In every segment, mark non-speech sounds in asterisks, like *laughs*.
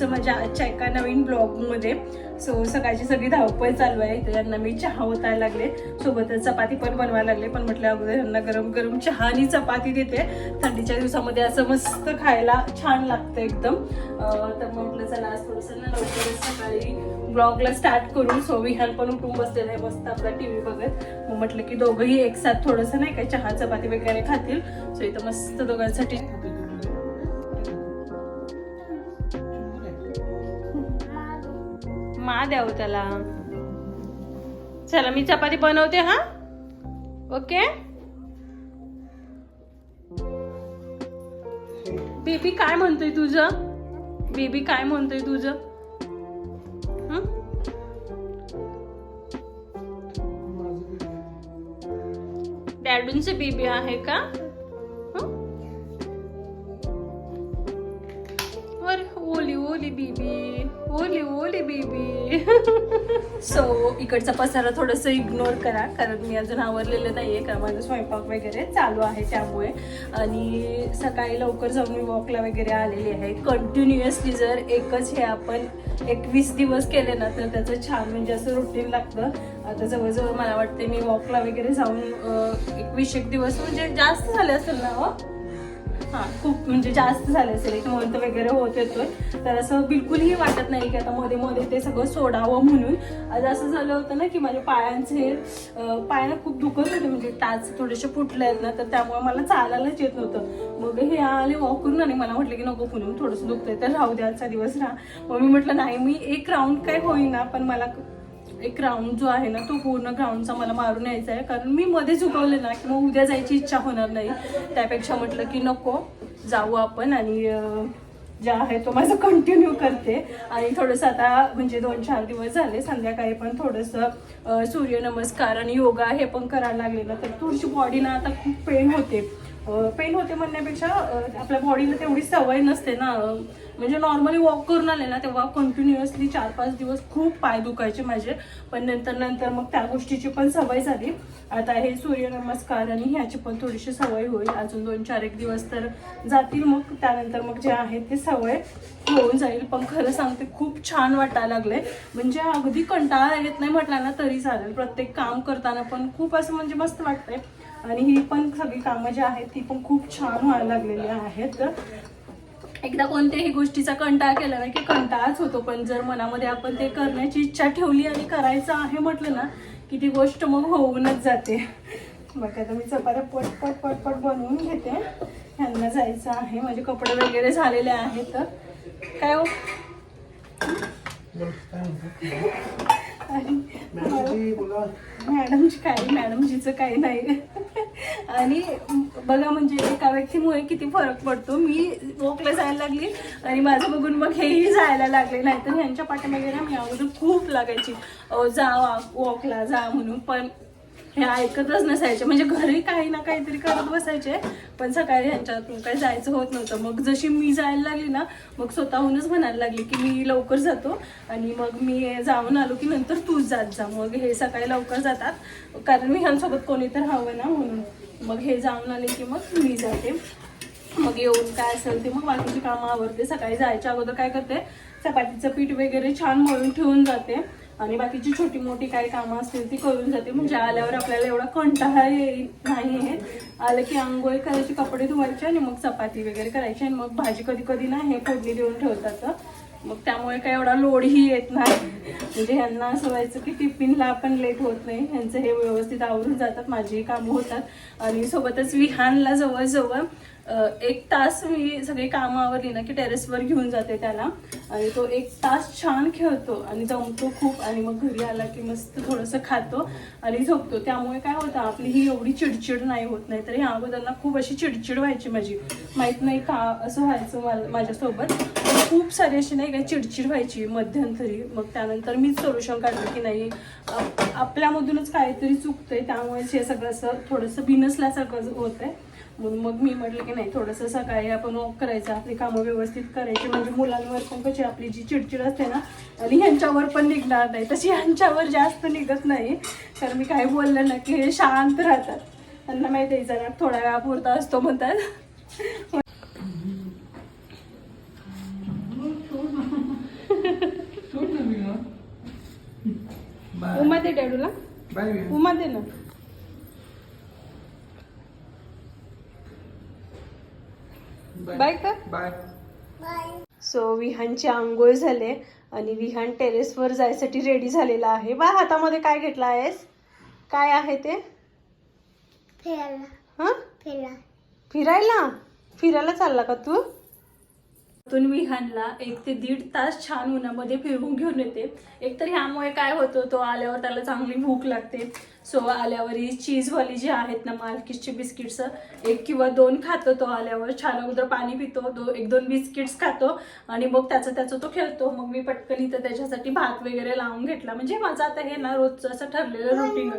तुमचं माझ्या आजच्या एका नवीन ब्लॉगमध्ये. सो सकाळची सगळी धावपळ चालू आहे. तर यांना मी चहा ओतायला लागले. सोबतच चपाती पण बनवायला लागले. पण म्हटलं अगोदर यांना गरम गरम चहा आणि चपाती देते. थंडीच्या दिवसामध्ये असं मस्त खायला छान लागतं एकदम. तर म्हटलं चला आज थोडंसं ना लवकरच सकाळी ब्लॉगला स्टार्ट करून सो विहान पण उठून बसलेला आहे. मस्त आपला टी व्ही बघत. मग म्हटलं की दोघंही एक साथ थोडंसं नाही का चहा चपाती वगैरे खातील. सो इथं मस्त दोघांसाठी मा द्याव त्याला. चला मी चपाती बनवते हा? ओके? बेबी काय म्हणतोय तुझं? बेबी काय म्हणतोय तुझं? डॅडूंचे बेबी. आहे का? ओली ओली बेबी ओली ओली बेबी. सो इकडचा पसारा थोडस इग्नोर करा कारण मी अजून आवरलेलं नाहीये कारण माझा स्वयंपाक वगैरे चालू आहे त्यामुळे. आणि सकाळी लवकर जाऊन मी वॉकला वगैरे आलेली आहे. कंटिन्युअसली जर एकच हे आपण एकवीस दिवस केले ना तर त्याचं छान म्हणजे असं रुटीन लागतं. आता जवळजवळ मला वाटते मी वॉकला वगैरे जाऊन एकवीस एक दिवस म्हणजे जास्त झाले असेल ना हो? हां खूप म्हणजे जास्त झाले असेल एक मंथ वगैरे होत येतोय तर असं बिलकुलही वाटत नाही की आता मध्ये मध्ये ते सगळं सोडावं म्हणून. आज असं झालं होतं ना की माझ्या पायांचे अं, पायाला खूप दुखत होते म्हणजे टाच थोडेसे फुटले आहेत ना तर त्यामुळे मला चालायलाच येत नव्हतं. मग हे आले वॉक करून आणि मला म्हटलं की नको म्हणून थोडंसं दुखतंय तर राहू द्या आजचा दिवस राहा. मग मी म्हटलं नाही मी एक राऊंड काय होईना पण मला एक राऊंड जो आहे ना तो पूर्ण ग्राउंडचा मला मारून यायचा आहे. कारण मी मध्ये चुकवले ना की मग उद्या जायची इच्छा होणार नाही. त्यापेक्षा म्हटलं की नको जाऊ आपण आणि जे आहे तो माझं कंटिन्यू करते. आणि थोडंसं आता म्हणजे दोन चार दिवस झाले संध्याकाळी पण थोडंसं सूर्यनमस्कार आणि योगा हे पण करायला लागले ना तर थोडीशी बॉडीला आता खूप पेन होते. पेन होते म्हणण्यापेक्षा आपल्या बॉडीला तेवढी सवय नसते ना म्हणजे नॉर्मली वॉक करून आले ना तेव्हा कंटिन्युअसली चार पाच दिवस खूप पाय दुखायचे माझे. पण नंतर नंतर मग त्या गोष्टीची पण सवय झाली. आता हे सूर्यनमस्कार आणि ह्याची पण थोडीशी सवय होईल. अजून दोन चार एक दिवस तर जातील मग. त्यानंतर मग जे आहे ते सवय होऊन जाईल. पण खरं सांगते खूप छान वाटायला लागले म्हणजे अगदी कंटाळा येत नाही म्हटला ना तरी चालेल. प्रत्येक काम करताना पण खूप असं म्हणजे मस्त वाटतंय. आणि ही पण सगळी कामं जी आहेत ती पण खूप छान व्हायला लागलेली आहेत. एकदा कोणत्याही गोष्टीचा कंटाळा केला ना की कंटाळाच होतो पण जर मनामध्ये आपण ते करण्याची इच्छा ठेवली आणि करायचं आहे म्हटलं ना की ती गोष्ट मग होऊनच जाते. मग आता मी चपात्या पटपट पटपट बनवून घेते. ह्यांना जायचं आहे. माझे कपडे वगैरे झालेले आहेत. काय हो? आणि मॅडमची काही मॅडमजीचं काही नाही. आणि बघा म्हणजे एका व्यक्तीमुळे किती फरक पडतो. मी वॉकला जायला लागली आणि माझं बघून मग हेही जायला लागले. नाहीतर ह्यांच्या पाठीमागे ना मी अगोदर खूप लागायची. जा वॉकला जा म्हणून. पण हे ऐकतच नसायचे. म्हणजे घरी काही ना काहीतरी करत बसायचे पण सकाळी ह्यांच्यातून काही जायचं होत नव्हतं. मग जशी मी जायला लागली ना मग स्वतःहूनच म्हणायला लागली की मी लवकर जातो आणि मग मी जाऊन आलो की नंतर तूच जात जा. मग हे सकाळी लवकर जातात. कारण मी ह्यांसोबत कोणी तर हवं ना म्हणून. मग हे जाऊन आले की मग मी जाते. मग येऊन काय असेल ते मग बाकीची कामं आवडते सकाळी जायच्या अगोदर काय करते? चपातीचं पीठ वगैरे छान मळून ठेवून जाते. आणि बाकीची छोटी मोठी काही कामं असतील ती करून जाते. म्हणजे आल्यावर आपल्याला एवढा कंटाळा येईल नाही आहे आलं की आंघोळी करायची कपडे धुवायचे आणि मग चपाती वगैरे करायची आणि मग भाजी कधी कधी ना हे फोडणी देऊन ठेवतात. मग त्यामुळे काय एवढा लोडही येत नाही. म्हणजे ह्यांना असं व्हायचं की टिफिनला पण लेट होत नाही. ह्यांचं हे व्यवस्थित आवरून जातात माझीही कामं होतात. आणि सोबतच विहानला जवळजवळ एक तास मी सगळी कामावरली ना की टेरेसवर घेऊन जाते त्याला. आणि तो एक तास छान खेळतो आणि जमतो खूप आणि मग घरी आला की मस्त थोडंसं खातो आणि झोपतो. त्यामुळे काय होतं आपली ही एवढी चिडचिड नाही होत नाही तर ह्या अगोदरना खूप अशी चिडचिड व्हायची माझी. माहीत नाही का असं व्हायचं मला माझ्यासोबत. खूप सारी अशी नाही काय चिडचिड व्हायची मध्यंतरी. मग त्यानंतर मीच सोल्युशन काढलं की नाही आपल्यामधूनच काहीतरी चुकतंय त्यामुळेच हे सगळं असं थोडंसं बिनसल्यासारखं होत आहे मग मी म्हटलं की नाही थोडंसं सकाळी आपण वॉक करायचं आपली कामं व्यवस्थित करायची. म्हणजे मुलांवर पण कशी आपली जी चिडचिड असते ना आणि ह्यांच्यावर पण निघणार नाही. तशी ह्यांच्यावर जास्त निघत नाही. तर मी काही बोललं ना की हे शांत राहतात. त्यांना माहिती आहे जरा थोडा वेळापुरता असतो म्हणतात. उमा दे डॅडूला. उमा दे ना. बाय कर बाय. सो विहानची आंघोळ झाले आणि विहान टेरेसवर जायसाठी रेडी झालेला आहे. बा हातामध्ये काय घेतला आहेस? काय आहे ते? हा? फिरायला? फिरायला चालला का तू? तून विहानला एक ते दीड तास छान उन्हामध्ये फिरवून घेऊन येते. एक तर ह्यामुळे काय होतं तो आल्यावर त्याला चांगली भूक लागते. सो आल्यावर ही चीजवाली जी आहेत ना मालकीसची बिस्किट्स एक किंवा दोन खातो तो आल्यावर. छान अगोदर पाणी पितो दो एक दोन बिस्किट्स खातो आणि मग त्याचं त्याचं तो खेळतो. मग मी पटकन इथं त्याच्यासाठी भात वगैरे लावून घेतला. म्हणजे माझं आता हे ना रोजचं असं ठरलेलं रुटीन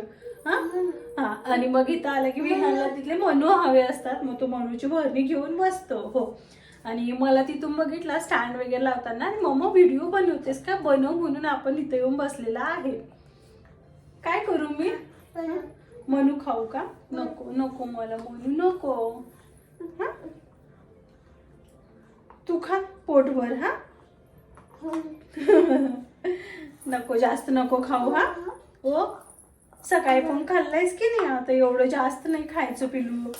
हा? आणि मग इथं आलं की विहानला तिथले मनू हवे असतात. मग तो मनूची भरणी घेऊन बसतो. हो. आणि मला तिथून बघितला स्टँड वगैरे लावताना आणि मम्मा व्हिडिओ बनवतेस का? बनव म्हणून आपण इथे येऊन बसलेला आहे. काय करू मी? मनू खाऊ का? नको नको मला मनू नको. हा? तू खा पोटभर हा? *laughs* नको जास्त नको खाऊ हा? ओ सकाळी पण खाल्लायस की नाही? आता एवढं जास्त नाही खायचं पिलू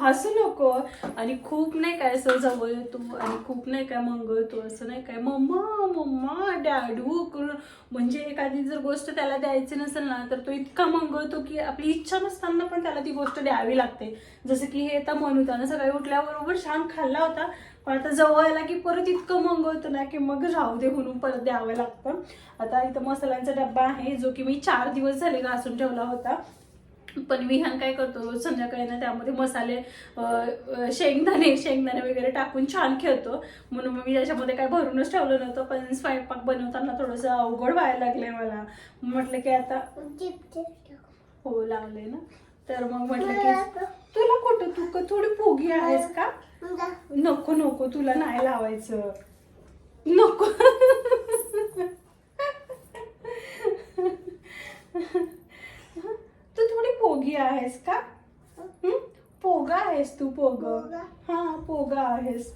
हसू नको. आणि खूप नाही काय असं जवळ येतो आणि खूप नाही काय मंगळतो असं नाही काय. मम्मा मम्मा डॅडू करून म्हणजे एखादी जर गोष्ट त्याला द्यायची नसेल ना तर तो इतका मंगळतो की आपली इच्छा नसताना पण त्याला ती गोष्ट द्यावी लागते. जसं की हे आता म्हणू त्यानं सकाळी उठल्याबरोबर छान खाल्ला होता पण आता जवळ आला की परत इतकं मंगवतं ना की मग राहू दे म्हणून परत द्यावं लागतं. आता इथं मसाल्यांचा डब्बा आहे जो की मी चार दिवस झाले घासून ठेवला होता. पण विहान काय करतो संध्याकाळी ना त्यामध्ये मसाले शेंगदाणे शेंगदाणे वगैरे टाकून छान खेळतो. म्हणून मी त्याच्यामध्ये काय भरूनच ठेवलं नव्हतं पण स्वयंपाक बनवताना थोडंसं अवघड व्हायला लागलंय मला. म्हटलं की आता हो लावलंय ना. तर मग म्हटलं की तुला कुठं? तू का थोडी पोगी आहेस का? नको नको तुला नाही लावायचं. नको. तू थोडी पोगी आहेस का? हं? पोगा आहेस तू पोग. हा पोगा आहेस.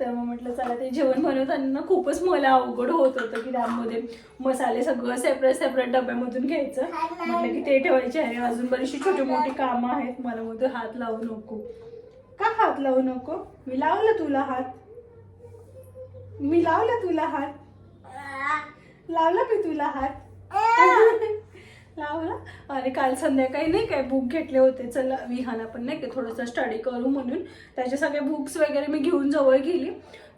तर मग म्हटलं चला ते जेवण बनवताना खूपच मला अवघड होत होतं की त्यामध्ये मसाले सगळं सेपरेट सेपरेट डब्यामधून घ्यायचं. म्हटलं की ते ठेवायचे आहे. अजून बरीचशी छोटी मोठी कामं आहेत. मला मग हात लावू नको. का हात लावू नको? मी लावलं तुला हात. मी लावलं तुला हात. लावला मी तुला हात. लावला. आणि काल संध्याकाळी नाही काय बुक घेतले होते. चला विहाना पण नाही का थोडंसं स्टडी करू म्हणून. त्याचे सगळे बुक्स वगैरे मी घेऊन जवळ गेली.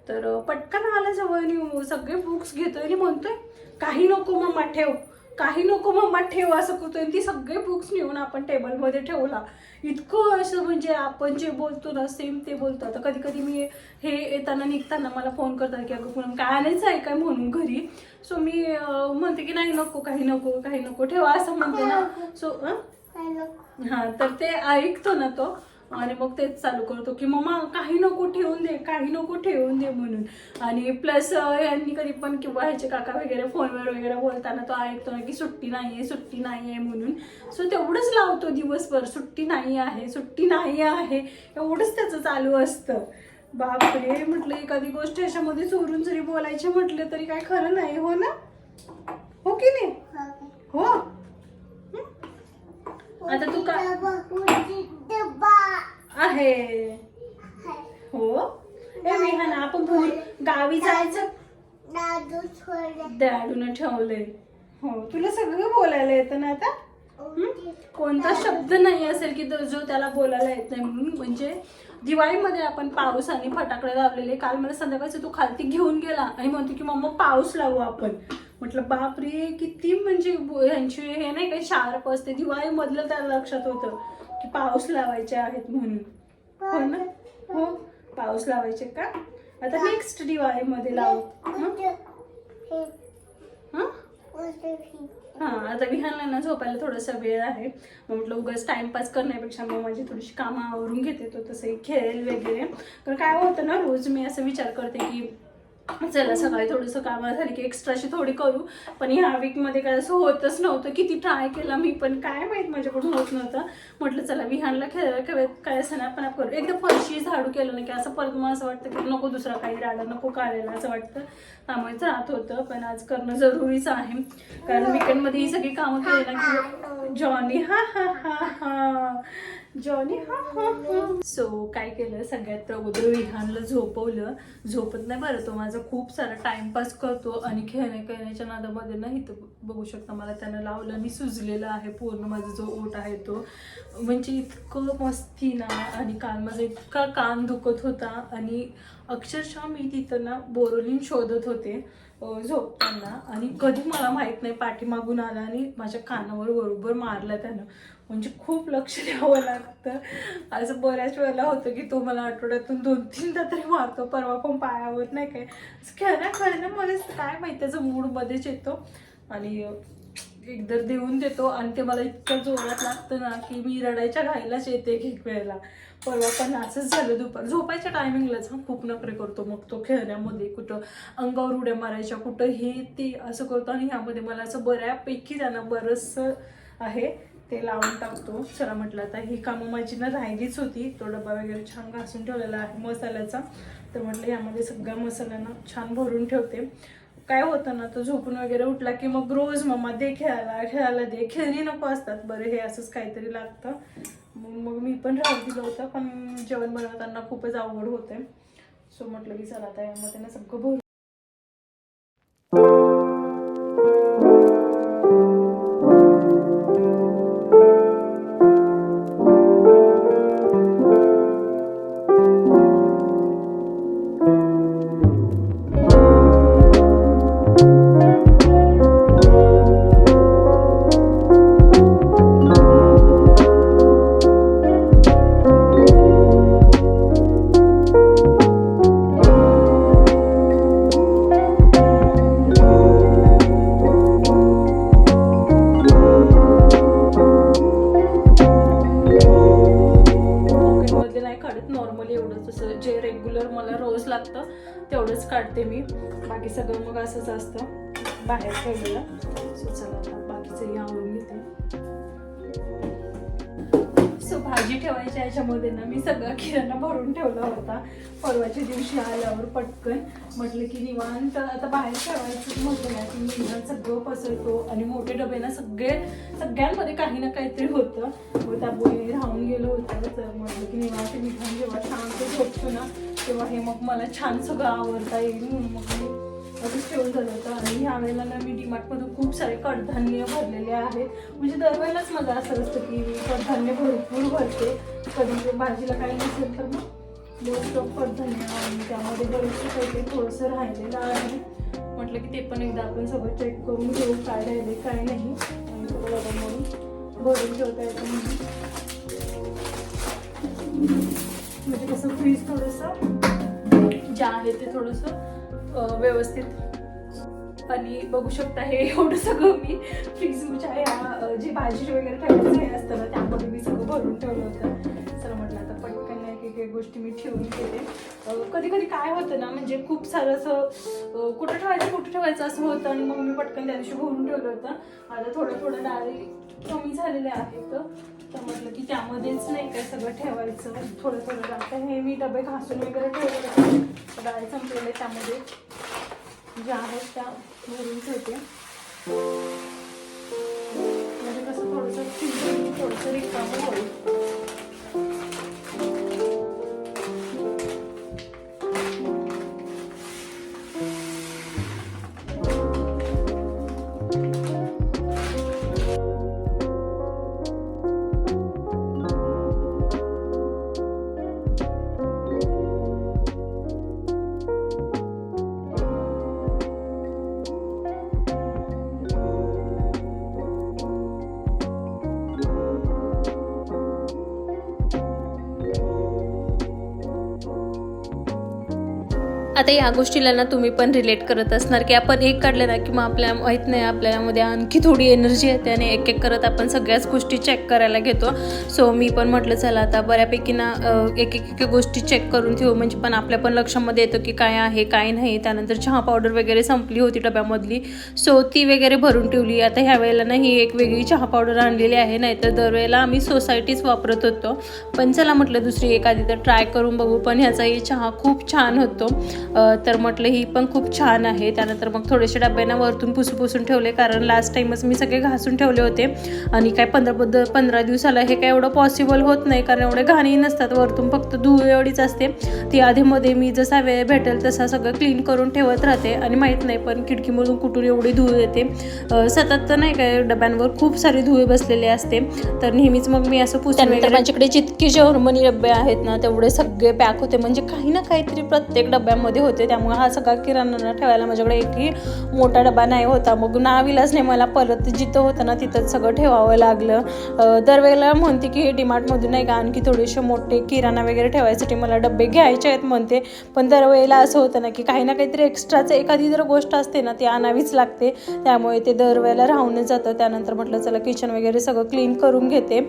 तर पटकन आला जवळ सगळे बुक्स घेतोय आणि म्हणतोय काही नको मग ठेव. काही नको मम्मा ठेव असं करतोय आणि ती सगळे बुक्स नेऊन आपण टेबलमध्ये ठेवला. इतकं असं म्हणजे आपण जे बोलतो ना सेम ते बोलतो. आता कधी कधी मी हे येताना निघताना मला फोन करतात की अगं पूनम काय आणायचं आहे काय म्हणून घरी? सो मी म्हणते की नाही नको काही नको काही नको ठेवा असं म्हणते ना. सो हा तर ते ऐकतो ना तो. आणि मग तेच चालू करतो की मम्मा काही नको ठेवून दे काही नको ठेवून दे म्हणून. आणि प्लस यांनी कधी पण किंवा ह्याचे काका वगैरे फोनवर वगैरे बोलताना तो ऐकतो ना की सुट्टी नाही आहे सुट्टी नाही आहे म्हणून. सो तेवढंच लावतो दिवसभर सुट्टी नाही आहे सुट्टी नाही आहे. एवढंच त्याचं चालू असतं. बापरे म्हटलं एखादी गोष्ट ह्याच्यामध्ये चोरून जरी बोलायचे म्हटलं तरी काय खरं नाही हो ना? हो की नाही हो हं? आता तू का आहे. हो? ए विहाना आपण पुढे गावी जायचं. डॅडून ठेवलंय. हो तुला सगळं बोलायला येतं ना आता? कोणता शब्द नाही असेल की तो- जो त्याला बोलायला येत नाही म्हणून. म्हणजे दिवाळीमध्ये आपण पाऊस आणि फटाकडे लावलेले. काल मला संध्याकाळचं तो खालती घेऊन गेला. आणि म्हणतो की मम्मा पाऊस लावू आपण. म्हटलं बापरे किती म्हणजे ह्यांची हे नाही काही शार्प असते. दिवाळीमधलं त्याला लक्षात होतं की पाऊस लावायचे आहेत म्हणून. हो ना? हो. पाऊस लावायचे का? आता नेक्स्ट दिवाळीमध्ये लावू. हं? हा? आता विहानला ना झोपायला थोडासा वेळ आहे. मग म्हटलं उगाच टाइमपास करण्यापेक्षा मग माझी थोडीशी कामं आवरून घेते. तो तसंही खेळेल वगैरे. तर काय होतं ना रोज मी असं विचार करते की चला सकाळी थोडंसं कामाला झाली की एक्स्ट्राची थोडी करू. पण ह्या वीकमध्ये काय असं होतच नव्हतं. किती ट्राय केला मी पण काय माहीत माझ्याकडून होत नव्हतं. म्हटलं चला विहानला खेळ खेळ काय असं ना आपण आपण करू. एकदा फरशी झाडू केलं ना की असं परत मग असं वाटतं की नको दुसरा काही राहिला नको काढायला असं वाटतं. त्यामुळेच राहत होतं पण आज करणं जरुरीच आहे. कारण विकेंडमध्ये ही सगळी कामं केली ना की जॉनी हा हा हा हा. जॉनी हा हा हा. सो काय केलं? सगळ्यात अगोदर विहानला झोपवलं. झोपत नाही बरं तो माझा खूप सारा टाइमपास करतो आणि खेळण्या खेळण्याच्या नादामध्ये ना इथं बघू शकता मला त्यानं लावलं आणि सुजलेलं आहे पूर्ण माझा जो ओट आहे तो. म्हणजे इतकं मस्ती ना आणि काल माझा इतका कान दुखत होता आणि अक्षरशः मी तिथं ना बोरोलीन शोधत होते झोपताना. आणि कधी मला माहीत नाही पाठीमागून आला आणि माझ्या कानावर बरोबर मारला त्यानं. म्हणजे खूप लक्ष द्यावं लागतं. असं बऱ्याच वेळेला होतं की तो मला आठवड्यातून दोन तीनदा तरी मारतो परवा पण पायावर नाही काय खेळण्या खेळण्या खेळण्यामध्येच काय माहिती त्याचा मूडमध्येच येतो. आणि एकदा देऊन देतो आणि ते मला इतकं जोरात लागतं ना की मी रडायच्या घायलाच येते एक वेळेला. परवा पण असंच झालं दुपार. झोपायच्या टायमिंगलाच हा खूप नखरे करतो मग तो खेळण्यामध्ये. कुठं अंगावर उड्या मारायच्या कुठं हे ते असं करतो. आणि ह्यामध्ये मला असं बऱ्यापैकी त्यानं बरंचसं आहे. ते लावून टाकतो. चला म्हटलं आता ही कामं माझी ना राहिलीच होती. तो डबा वगैरे छान घासून ठेवलेला आहे मसाल्याचा. तर म्हटलं यामध्ये सगळ्या मसाल्यानं छान भरून ठेवते. काय होतं ना तो झोपून वगैरे उठला की मग रोज मम्मा दे खेळायला खेळायला दे. खेळणी नको असतात. बरं हे असंच काहीतरी लागतं. मग मग मी पण राहू दिलं होतं पण जेवण बनवताना खूपच आवड होते. सो म्हटलं की चला आता यामध्ये ना सगळं भरून भाजी ठेवायच्या याच्यामध्ये ना मी सगळा किराणा भरून ठेवला होता. परवाच्या दिवशी आल्यावर पटकन. म्हटलं की निवांत आता बाहेर ठेवायचं म्हटलं ना की निवांत सगळं पसरतो आणि मोठे डबे ना सगळे सगळ्यांमध्ये काही ना काहीतरी होतं. व त्यामुळे राहून गेलो होतं तर म्हटलं की निवांत निघून जेव्हा शांत झोपतो ना तेव्हा हे मग मला छान सगळं आवडता येईल म्हणून मग मी ठेवून झालं होतं आणि ह्या वेळेला ना मी डिमार्टमधून खूप सारे कडधान्य भरलेले आहेत म्हणजे दरवेळेलाच माझं असं असतं की मी कडधान्य भरपूर भरते. कधी म्हणजे भाजीला काही नसेल तर मग मोस्ट ऑफ कडधान्य आणि त्यामध्ये बरेचसे काही थोडंसं राहिलेलं आहे. म्हटलं की ते पण एकदा आपण सगळं चेक करून घेऊ काय राहिले काय नाही. आणि सगळं म्हणून भरून ठेवता येतं म्हणून. म्हणजे कसं फ्रीज थोडंसं जे आहे ते थोडंसं व्यवस्थित. आणि बघू शकता हे एवढं सगळं मी फ्रीजच्या ह्या जे जी भाजी वगैरे ठेवायचं हे असतं ना त्यामध्ये मी सगळं भरून ठेवलं होतं. चला म्हटलं आता पटकन एक एक गोष्टी मी ठेवून घेते. कधी कधी काय होतं ना म्हणजे खूप सारं असं कुठं ठेवायचं कुठं ठेवायचं असं होतं आणि मग मी पटकन त्या दिवशी भरून ठेवलं होतं. आता थोडं थोडं डाळी कमी झालेले आहेत. तर म्हटलं की त्यामध्येच नाही काय सगळं ठेवायचं. थोडं थोडं आता हे मी डबे घासून वगैरे ठेवले डाळ संपलेले त्यामध्ये. ज्या आहेत त्या भरून ठेवते. म्हणजे कसं थोडंसं थोडंसं रिकामं होईल. आता या गोष्टीला ना तुम्ही पण रिलेट करत असणार की आपण एक काढलं ना की मग आपल्या माहीत नाही आपल्यामध्ये आणखी थोडी एनर्जी येते आणि एक एक करत आपण सगळ्याच गोष्टी चेक करायला घेतो. सो मी पण म्हटलं चला आता बऱ्यापैकी ना एक एक एक गोष्टी चेक करून ठेवू. म्हणजे पण आपल्या पण लक्षामध्ये येतं की काय आहे काय नाही. त्यानंतर चहा पावडर वगैरे संपली होती डब्यामधली. सो ती वगैरे भरून ठेवली. आता ह्या वेळेला ना ही एक वेगळी चहा पावडर आणलेली आहे. नाहीतर दरवेळेला आम्ही सोसायटीच वापरत होतो. पण चला म्हटलं दुसरी एखादी तर ट्राय करून बघू. पण ह्याचाही चहा खूप छान होतो. तर म्हटलं ही पण खूप छान आहे. त्यानंतर मग थोडेसे डब्यांना वरतून पुसून पुसून ठेवले कारण लास्ट टाइमच मी सगळे घासून ठेवले होते. आणि काय पंधरा पंधरा दिवसाला हे काय एवढं पॉसिबल होत नाही कारण एवढे घाणही नसतात. वरतून फक्त धूळ एवढीच असते. ती आधीमध्ये मी जसा वेळ भेटेल तसा सगळं क्लीन करून ठेवत राहते. आणि माहीत नाही पण खिडकीमधून कुठून एवढी धूळ येते. सतत तर नाही काय डब्यांवर खूप सारी धूळ बसलेली असते. तर नेहमीच मग मी असं पुसून माझ्याकडे जितके जर्मनी डबे आहेत ना तेवढे सगळे पॅक होते. म्हणजे काही ना काहीतरी प्रत्येक डब्यामध्ये होते त्यामुळे हा सगळा किराणा ठेवायला माझ्याकडे एकही मोठा डबा नाही होता. मग नाविलाच नाही मला परत जिथं होतं ना तिथंच सगळं ठेवावं लागलं. दरवेळेला म्हणते की हे डीमार्टमधून नाही का? आणखी थोडेसे मोठे किराणा वगैरे ठेवायसाठी मला डबे घ्यायचे आहेत म्हणते. पण दरवेळेला असं होतं ना की काही ना काहीतरी एक्स्ट्राचं एखादी जर गोष्ट असते ना ती आणावीच लागते. त्यामुळे ते दरवेळेला राहूनच जातं. त्यानंतर म्हटलं चला किचन वगैरे सगळं क्लीन करून घेते.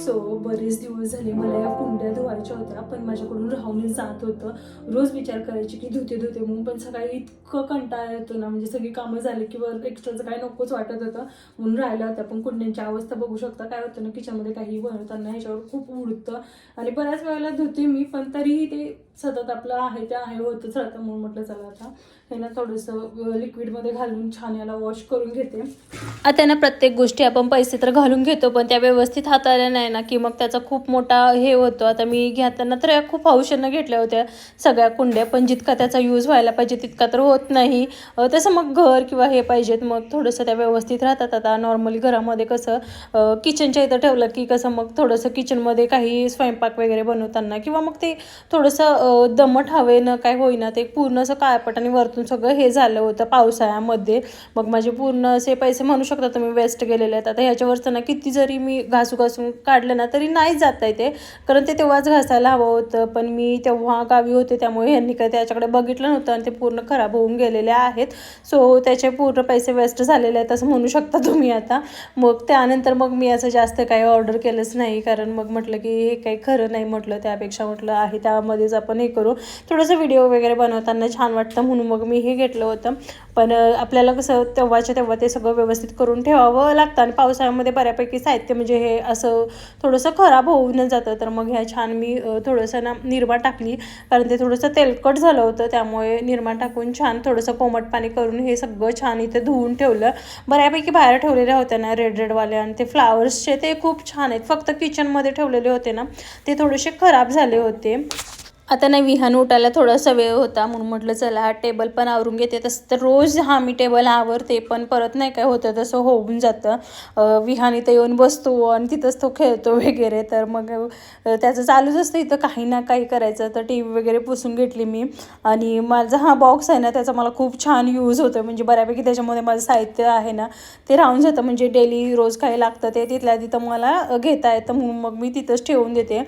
सो बरेच दिवस झाले मला या कुंड्या धुवायच्या होत्या पण माझ्याकडून राहूनच जात होतं. रोज विचार करायची की धुते धुते म्हणून पण सकाळी इतकं कंटाळा येतो ना म्हणजे सगळी कामं झाली की वर एक्स्ट्राचं काय नकोच वाटत होतं म्हणून राहिल्या होत्या. पण कुंड्यांची अवस्था बघू शकता काय होतं ना किचनमध्ये काही बनवताना ह्याच्यावर खूप उडतं. आणि बऱ्याच वेळेला धुते मी पण तरीही ते सतत आपलं आहे ते आहे होतच राहतं म्हणून म्हटलं चला आता ह्याला थोडंसं लिक्विडमध्ये घालून छान याला वॉश करून घेते. आता ना प्रत्येक गोष्टी आपण पैसे तर घालून घेतो पण त्या व्यवस्थित हाताळल्या नाही ना की मग त्याचा खूप मोठा हे होतो. आता मी घेताना तर या खूप हौशेनं घेतल्या होत्या सगळ्या कुंड्या पण जितका त्याचा यूज व्हायला पाहिजे तितका तर होत नाही. तसं मग घर किंवा हे पाहिजेत मग थोडंसं त्या व्यवस्थित राहतात. आता नॉर्मली घरामध्ये कसं किचनच्या इथं ठेवलं की कसं मग थोडंसं किचनमध्ये काही स्वयंपाक वगैरे बनवताना किंवा मग ते थोडंसं दमट हवेनं काय होईना ते पूर्ण असं काळपट आणि वरतून सगळं हे झालं होतं पावसाळ्यामध्ये. मग माझे पूर्ण असे पैसे म्हणू शकता तुम्ही वेस्ट गेलेले आहेत. आता ह्याच्यावरचं ना किती जरी मी घासू घासून काढलं ना तरी नाही जात आहे ते. कारण ते तेव्हाच घासायला हवं होतं. पण मी तेव्हा गावी होते त्यामुळे ह्यांनी काही त्याच्याकडे बघितलं नव्हतं आणि ते पूर्ण खराब होऊन गेलेले आहेत. सो त्याचे पूर्ण पैसे वेस्ट झालेले आहेत असं म्हणू शकता तुम्ही आता. मग त्यानंतर मग मी असं जास्त काही ऑर्डर केलंच नाही. कारण मग म्हटलं की हे काही खरं नाही म्हटलं. त्यापेक्षा म्हटलं आहे त्यामध्येच आपण हे करू. थोडंसं व्हिडिओ वगैरे बनवताना छान वाटतं म्हणून मग मी हे घेतलं होतं. पण आपल्याला कसं तेव्हाच्या तेव्हा ते सगळं व्यवस्थित करून ठेवावं लागतं आणि पावसाळ्यामध्ये बऱ्यापैकी साहित्य म्हणजे हे असं थोडंसं खराब होऊन जातं. तर मग ह्या छान मी थोडंसं ना निरमा टाकली. कारण ते थोडंसं तेलकट झालं होतं. त्यामुळे निरमा टाकून छान थोडंसं कोमट पाणी करून हे सगळं छान इथे धुवून ठेवलं. बऱ्यापैकी बाहेर ठेवलेल्या होत्या ना रेड रेडवाले आणि ते फ्लावर्सचे ते खूप छान आहेत. फक्त किचनमध्ये ठेवलेले होते ना ते थोडेसे खराब झाले होते. आता नाही विहान उठायला थोडासा वेळ होता. म्हणून म्हटलं चला हा टेबल पण आवरून घेते. तसं तर रोज हा मी टेबल आवरते पण परत नाही काय होतं तसं होऊन जातं. विहान इथं येऊन बसतो आणि तिथंच तो खेळतो वगैरे. तर मग त्याचं चालूच असतं. इथं काही ना काही करायचं. तर टी व्ही वगैरे पुसून घेतली मी. आणि माझा हा बॉक्स आहे ना त्याचा मला खूप छान यूज होतो. म्हणजे बऱ्यापैकी त्याच्यामध्ये माझं साहित्य आहे ना ते राहून जातं. म्हणजे डेली रोज काही लागतं ते तिथल्या तिथं मला घेता येतं. म्हणून मग मी तिथंच ठेवून देते.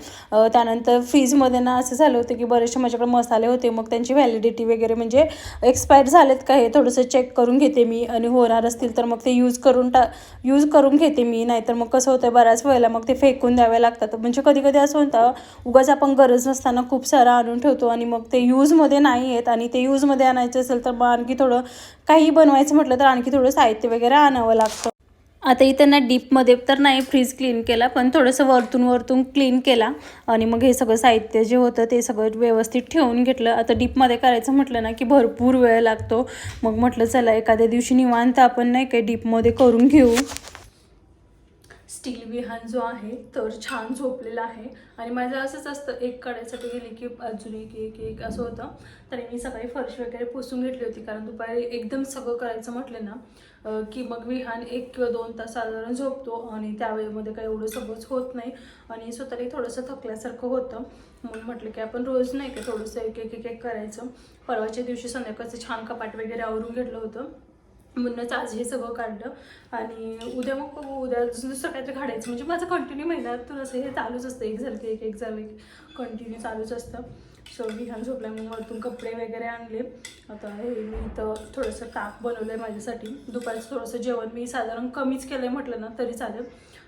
त्यानंतर फ्रीजमध्ये ना असं झालं होतं की बरेचसे माझ्याकडे मसाले होते मग त्यांची व्हॅलिडिटी वगैरे म्हणजे एक्सपायर झालेत का हे थोडंसं चेक करून घेते मी. आणि होणार असतील तर मग ते यूज करून टा यूज करून घेते मी. नाहीतर मग कसं होतं बऱ्याच वेळेला मग ते फेकून द्यावे लागतात. म्हणजे कधी कधी असं होतं उगाच आपण गरज नसताना खूप सारं आणून ठेवतो आणि मग ते यूजमध्ये नाही आहेत आणि ते यूजमध्ये आणायचं असेल तर मग आणखी थोडं काही बनवायचं म्हटलं तर आणखी थोडं साहित्य वगैरे आणावं लागतं. आता इथं ना डीपमध्ये तर नाही फ्रीज क्लीन केला पण थोडंसं वरतून वरतून क्लीन केला. आणि मग हे सगळं साहित्य जे होतं ते सगळं व्यवस्थित ठेवून घेतलं. आता डीपमध्ये करायचं म्हटलं ना की भरपूर वेळ लागतो. मग म्हटलं चला एखाद्या दिवशी निवांत आपण नाही काही डीपमध्ये करून घेऊ. स्टील विहान जो आहे तर छान झोपलेला आहे. आणि माझं असंच असतं एक काढायसाठी गेली की अजून एक एक एक असं होतं. तरी मी सकाळी फरशी वगैरे पुसून घेतली होती कारण दुपारी एकदम सगळं करायचं म्हटलं ना की मग विहान एक किंवा दोन तास साधारण झोपतो आणि त्यावेळेमध्ये काही एवढं सगळंच होत नाही. आणि स्वतःलाही थोडंसं थकल्यासारखं होतं. म्हणून म्हटलं की आपण रोज नाही का थोडंसं एक एक एक एक करायचं. परवाच्या दिवशी संध्याकाळचं छान कपाट वगैरे आवरून घेतलं होतं. म्हणूनच आज हे सगळं काढलं. आणि उद्या मग बघू उद्या दुसरं काहीतरी काढायचं. म्हणजे माझं कंटिन्यू महिन्यातून असं हे चालूच असतं. एक झालं की एक एक झालं एक कंटिन्यू चालूच असतं. सो विहान झोपल्या मग वरतून कपडे वगैरे आणले. आता हे मी इथं थोडंसं ताक बनवलं आहे माझ्यासाठी. दुपारचं थोडंसं जेवण मी साधारण कमीच केलं आहे म्हटलं ना तरी चालेल.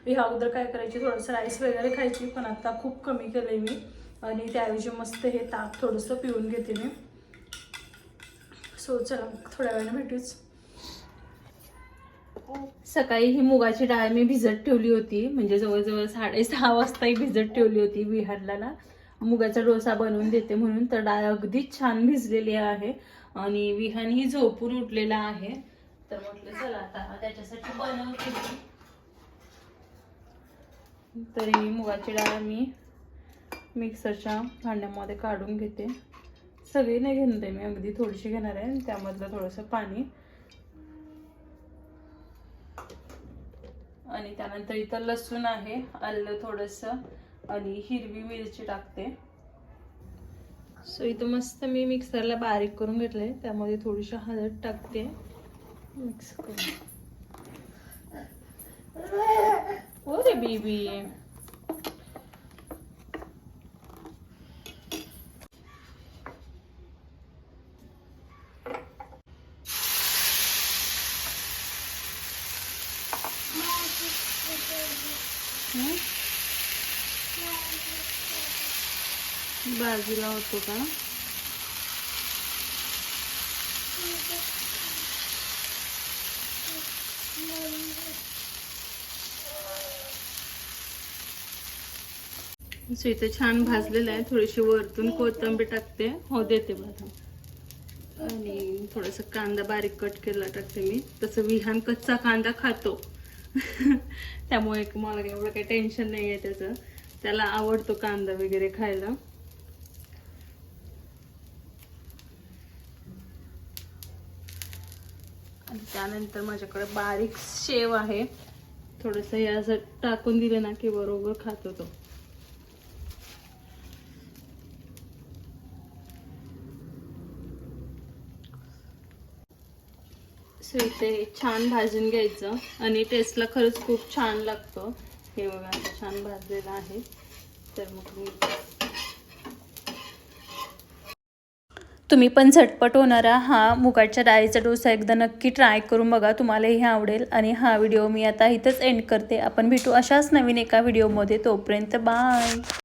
ह्या अगोदर काय करायची? थोडंसं राईस वगैरे खायची पण आता खूप कमी केलं आहे मी. आणि त्याऐवजी मस्त हे ताक थोडंसं पिऊन घेते मी. सो चला थोड्या वेळाने भेटूच. सकाळी ही मुगाची डाळ मी भिजत ठेवली होती. म्हणजे जवळजवळ साडेसहा वाजता ही भिजत ठेवली होती विहारला ना. मुगाचा डोसा बनवून देते म्हणून. तर डाळ अगदीच छान भिजलेली आहे. आणि विहान ही झोपून उठलेला आहे. तर म्हटलं चला आता त्याच्यासाठी बनवते मी. मुगाची डाळ मी मिक्सरच्या भांड्यामध्ये काढून घेते. सगळी नाही घेणार आहे मी अगदी थोडीशी घेणार आहे. त्यामधलं थोडंसं पाणी आणि त्यानंतर इथं लसूण आहे आलं थोडंसं आणि हिरवी मिरची टाकते. सो इथं मस्त मी मिक्सरला बारीक करून घेतलंय त्यामध्ये थोडीशी हळद टाकते. मिक्स करून. रे बेबी हं? बाजूला होतो का? इथं इथे छान भाजलेलं आहे. थोडीशी वरतून कोथिंबीर टाकते. हो देते बघा. आणि थोडासा कांदा बारीक कट केला टाकते मी. तसं विहान कच्चा कांदा खातो. *laughs* त्यामुळे मला एवढं काही टेन्शन नाही आहे त्याचं. त्याला आवडतो कांदा वगैरे खायला. आणि त्यानंतर माझ्याकडे बारीक शेव आहे. थोडंसं हे असं टाकून दिलं ना की बरोबर खातो तो. इथे छान भाजून घ्यायचं आणि टेस्टला खरंच खूप छान लागतं. हे बघा छान भाजलेलं आहे. तर मग मी तुम्ही पण झटपट होणारा हा मुगाच्या डाळीचा डोसा एकदा नक्की ट्राय करून बघा तुम्हालाही आवडेल. आणि हा व्हिडिओ मी आता इथंच एंड करते. आपण भेटू अशाच नवीन एका व्हिडिओमध्ये तोपर्यंत बाय